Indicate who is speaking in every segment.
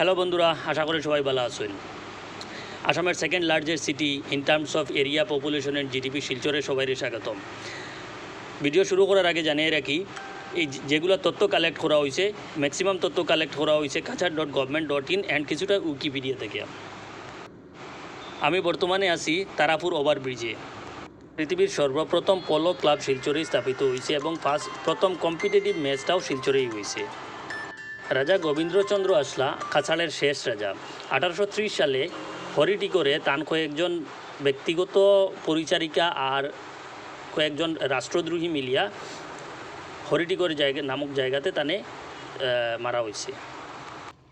Speaker 1: Hello বন্ধুরা, আশা করি সবাই ভালো আছেন। আসামের second largest city in terms of area population and GDP শিলচরে সবাইকে স্বাগতম। ভিডিও শুরু করার আগে জানিয়ে রাখি, এই যেগুলো তথ্য কালেক্ট করা হয়েছে ম্যাক্সিমাম তথ্য কালেক্ট করা হয়েছে Cachar dot government dot in and কিছুটা উইকিপিডিয়া থেকে। আমি বর্তমানে আছি তারাপুর ওভারব্রিজে পৃথিবীর সর্বপ্রথম পলো ক্লাব শিলচরেই স্থাপিত হয়েছে এবং ফার্স্ট প্রথম কম্পিটিটিভ ম্যাচটাও শিলচরেই হয়েছে রাজা গোবিন্দ্রচন্দ্র আসলা কাছাড়ের শেষ রাজা। আঠারোশো ত্রিশ সালে হরিটি করে তান কয়েকজন ব্যক্তিগত পরিচারিকা আর কয়েকজন রাষ্ট্রদ্রোহী মিলিয়া হরিটিকর জায়গা নামক জায়গাতে তানে মারা হয়েছে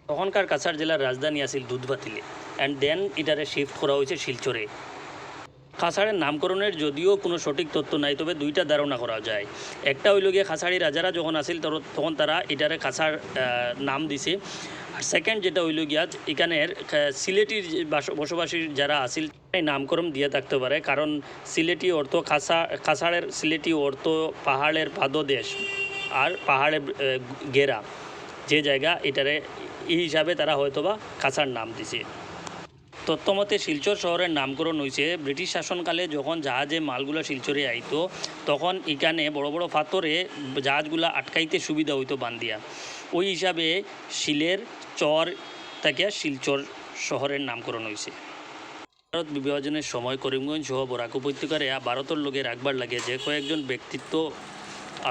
Speaker 1: তখনকার কাছাড় জেলার রাজধানী আছিল দুধবাতিলে। অ্যান্ড দেন এটারে শিফট করা হয়েছে শিলচরে। খাসাড়ের নামকরণের যদিও কোনো সঠিক তথ্য নাই তবে দুইটা ধারণা করা যায়। একটা হইল গিয়ে খাসাড়ি রাজারা যখন আসিল তখন তারা এটারে খাসার নাম দিছে। আর সেকেন্ড যেটা হইল গিয়া এখানের সিলেটির যে বাস- বসবাসী যারা আসিল নামকরণ দিয়ে থাকতে পারে। কারণ সিলেটি অর্থ খাসা খাসাড়ের সিলেটি অর্থ পাহাড়ের পাদদেশ আর পাহাড়ের আহ, গেরা। যে জায়গা এটারে এই হিসাবে তারা হয়তোবা খাসার নাম দিছে। তথ্যমতে শিলচর শহরের নামকরণ হয়েছে ব্রিটিশ শাসনকালে যখন জাহাজে মালগুলো শিলচরে আইতো, তখন এখানে বড় বড় পাথরে জাহাজগুলো আটকাইতে সুবিধা হইতো বান্দিয়া। ওই হিসাবে শিলের চর থেকে শিলচর শহরের নামকরণ হয়েছে ভারত বিভাজনের সময় করিমগঞ্জ সহ বরাক উপত্যকার ভারতের লোকে রাখবার লাগে যে কয়েকজন ব্যক্তিত্ব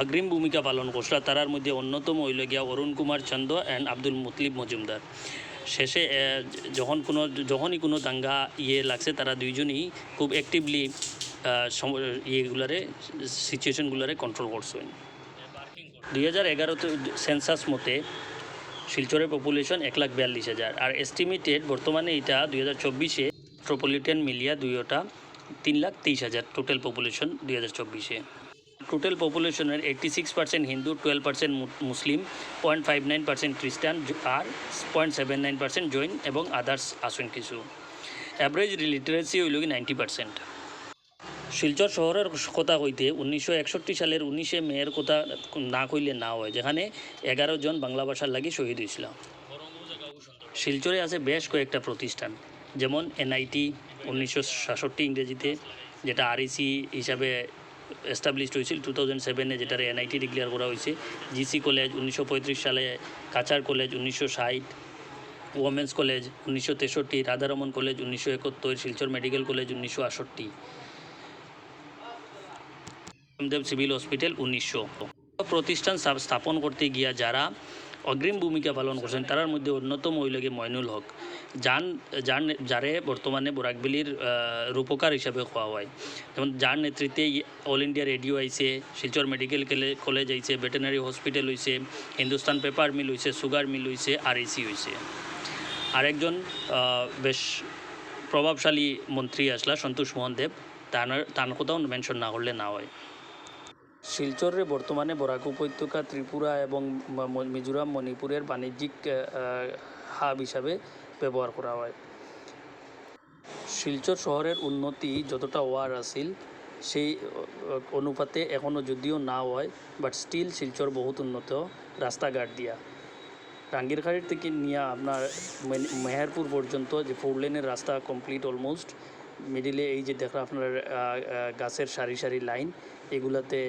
Speaker 1: অগ্রিম ভূমিকা পালন করছিল, তারার মধ্যে অন্যতম হইল গিয়া অরুণ কুমার চন্দ অ্যান্ড আব্দুল মুতলিব মজুমদার। শেষে যখন কোনো, যখনই কোনো দাঙ্গা ইয়ে লাগছে, তারা দুইজনই খুব অ্যাক্টিভলি ইয়েগুলারে সিচুয়েশনগুলারে কন্ট্রোল করছেন দুই হাজার এগারোতে সেন্সাস মতে শিলচরের পপুলেশন এক লাখ বিয়াল্লিশ হাজার। আর এস্টিমেটেড বর্তমানে এটা দুই হাজার চব্বিশে মেট্রোপলিটন মিলিয়া দুইটা তিন লাখ তেইশ হাজার টোটাল পপুলেশন দুই হাজার চব্বিশে। Total পপুলেশনের eighty six percent Hindu twelve percent Muslim point five nine percent Christian আর point seven nine percent Jain এবং আদার্স আসেন কিছু। অ্যাভারেজ লিটারেসি হইল কি নাইনটি পার্সেন্ট শিলচর শহরের কথা কইতে উনিশশো একষট্টি সালের উনিশে মেয়ের কথা না কইলে না হয়, যেখানে এগারো জন বাংলা ভাষার লাগি শহীদ হয়েছিল। শিলচরে আছে বেশ কয়েকটা প্রতিষ্ঠান, যেমন এনআইটি উনিশশো সাতষট্টি ইংরেজিতে, যেটা আরইসি হিসাবে এস্টাবলিশড হয়েছিল। টু থাউজেন্ড সেভেনে যেটার এনআইটি ডিক্লেয়ার করা হয়েছে। জিসি কলেজ উনিশশো পঁয়ত্রিশ সালে কাচার কলেজ উনিশশো ষাট ওমেন্স কলেজ উনিশশো তেষট্টি, রাধারমন কলেজ উনিশশো একাত্তর, শিলচর মেডিকেল কলেজ উনিশশো আটষট্টি। দেব সিভিল হসপিটাল উনিশশো। প্রতিষ্ঠান স্থাপন করতে গিয়া যারা অগ্রিম ভূমিকা পালন করছেন। তার মধ্যে অন্যতম হইলগে মইনুল হক। যান যার যারে বর্তমানে বোরাকবেলির রূপকার হিসাবে খোয়া হয়। যেমন যার নেতৃত্বে অল ইন্ডিয়া রেডিও আইছে, শিলচর মেডিকেল কেলে- কলেজ আইছে, ভেটেনারি হসপিটাল হইছে, হিন্দুস্তান পেপার মিল হইছে, সুগার মিল হইছে আর এসি হইছে। আরেকজন বেশ প্রভাবশালী মন্ত্রী আসলা, সন্তোষ মোহন দেব তার তার কথাও মেনশন না করলে না হয়। শিলচরে বর্তমানে বরাক উপত্যকা, ত্রিপুরা এবং মিজোরাম, মণিপুরের বাণিজ্যিক হাব হিসাবে ব্যবহার করা হয়। শিলচর শহরের উন্নতি যতটা হওয়ার আছিল, সেই অনুপাতে এখনও যদিও না হয় বাট স্টিল শিলচর বহুত উন্নত রাস্তাঘাট দিয়া। রাঙ্গিরখাড়ির থেকে নিয়ে আপনার মেহেরপুর পর্যন্ত যে ফোর লেনের রাস্তা কমপ্লিট অলমোস্ট মিডিলে এই যে দেখা আপনার গাছের সারি সারি লাইন এগুলাতে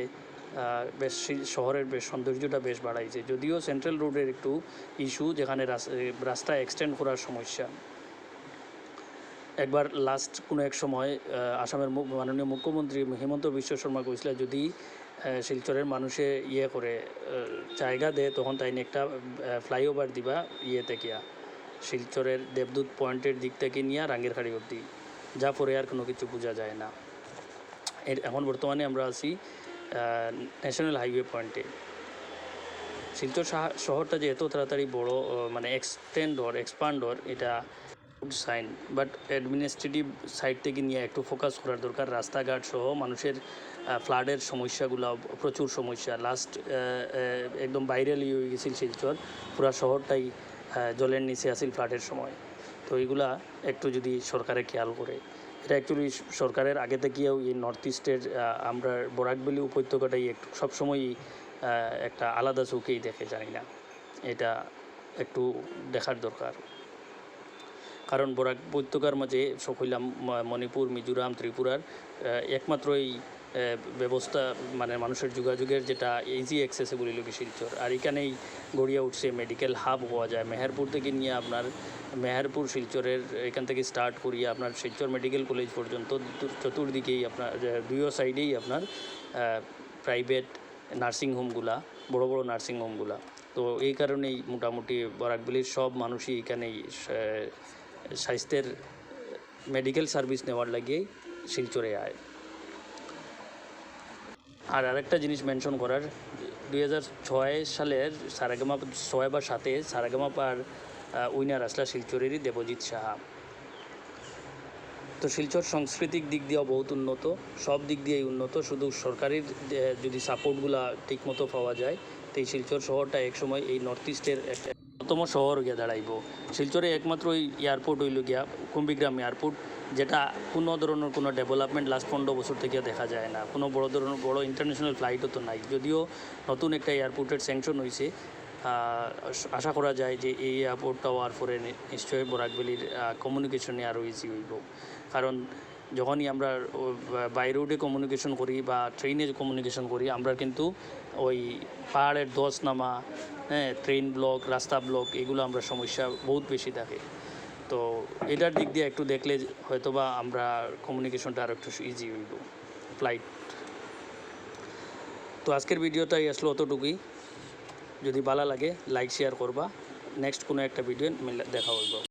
Speaker 1: বেশ শহরের বেশ সৌন্দর্যটা বেশ বাড়াইছে। যদিও সেন্ট্রাল রোডের একটু ইস্যু যেখানে রাস্তা এক্সটেন্ড করার সমস্যা। একবার লাস্ট কোনো এক সময় আসামের মাননীয় মুখ্যমন্ত্রী হেমন্ত বিশ্ব শর্মা কইছিল যদি শিলচরের মানুষে ইয়ে করে জায়গা দেয়, তখন তাই একটা ফ্লাইওভার দিবা ইয়ে থেকে শিলচরের দেবদূত পয়েন্টের দিক থেকে নিয়ে রাঙ্গিরখাড়ি অবধি। যা পরে আর কোনো কিছু বোঝা যায় না। এখন বর্তমানে আমরা আছি ন্যাশনাল হাইওয়ে পয়েন্টে। শিলচর শাহ- শহরটা যে এত তাড়াতাড়ি বড় মানে এক্সটেন্ড হর এক্সপান্ড হর এটা good sign but administrative side থেকে নিয়ে একটু ফোকাস করার দরকার। রাস্তাঘাট সহ মানুষের ফ্লাডের সমস্যাগুলো, প্রচুর সমস্যা। লাস্ট একদম বাইরেলি হয়ে গেছিল শিলচর। পুরা শহরটাই জলের নিচে আসিল ফ্লাডের সময়। তো এইগুলা একটু যদি সরকারে খেয়াল করে। এটা অ্যাকচুয়ালি সরকারের আগে থেকেও এই নর্থ ইস্টের আমরা বরাকবেলি উপত্যকাটাই একটু সবসময়ই একটা আলাদা চোখেই দেখে, জানি না। এটা একটু দেখার দরকার। কারণ বরাক উপত্যকার মাঝে সকলাম মণিপুর, মিজোরাম, ত্রিপুরার একমাত্র এই ব্যবস্থা মানে মানুষের যোগাযোগের যেটা ইজি অ্যাক্সেসিবল লোক শিলচর। আর এখানেই গড়িয়া উঠছে মেডিকেল হাব হওয়া যায়। মেহেরপুর থেকে নিয়ে আপনার মেহেরপুর শিলচরের এখান থেকে স্টার্ট করিয়ে আপনার শিলচর মেডিকেল কলেজ পর্যন্ত চতুর্দিকেই আপনার দুইও সাইডেই আপনার প্রাইভেট নার্সিংহোমগুলা বড় বড় নার্সিংহোমগুলা তো এই কারণেই মোটামুটি বরাকবিলির সব মানুষই এখানেই স্বাস্থ্যের মেডিকেল সার্ভিস নেওয়ার লাগিয়েই শিলচরে আয়। আর আরেকটা জিনিস মেনশন করার, দুই হাজার ছয় সালের সারাগামা, ছয় বা সাতে সারাগামা পার উইনার আসলা শিলচরেরই দেবজিৎ সাহা। তো শিলচর সাংস্কৃতিক দিক দিয়েও বহুত উন্নত, সব দিক দিয়েই উন্নত, শুধু সরকারের যদি সাপোর্টগুলা ঠিকমতো পাওয়া যায়, তো এই শিলচর শহরটা একসময় এই নর্থ ইস্টের একটা অন্যতম শহর গিয়া দাঁড়াইব। শিলচরে একমাত্র ওই এয়ারপোর্ট হইল গিয়া কুম্বিগ্রাম এয়ারপোর্ট যেটা কোনো ধরনের কোনো ডেভেলপমেন্ট লাস্ট পনেরো বছর থেকে দেখা যায় না। কোনো বড় ধরনের, বড় ইন্টারন্যাশনাল ফ্লাইটও তো নাই। যদিও নতুন একটা এয়ারপোর্টের স্যাংশন হয়েছে আশা করা যায় যে এই এয়ারপোর্টটা হওয়ার পরে নিশ্চয়ই বরাকবেলির কমিউনিকেশনে আরও ইজি হইব। কারণ যখনই আমরা বাই রোডে কমিউনিকেশন করি বা ট্রেনে কমিউনিকেশন করি, আমরা কিন্তু ওই পাহাড়ের দশ নামা হ্যাঁ ট্রেন ব্লক রাস্তা ব্লক এগুলো আমরা সমস্যা বহুত বেশি থাকে। তো এটার দিক দিয়ে একটু দেখলে হয়তোবা আমরা কমিউনিকেশনটা আরও একটু ইজি হইব ফ্লাইট তো আজকের ভিডিওটাই আসলো অতটুকুই। যদি ভালো লাগে লাইক শেয়ার করবা। নেক্সট কোনো একটা ভিডিও দেখা হইব।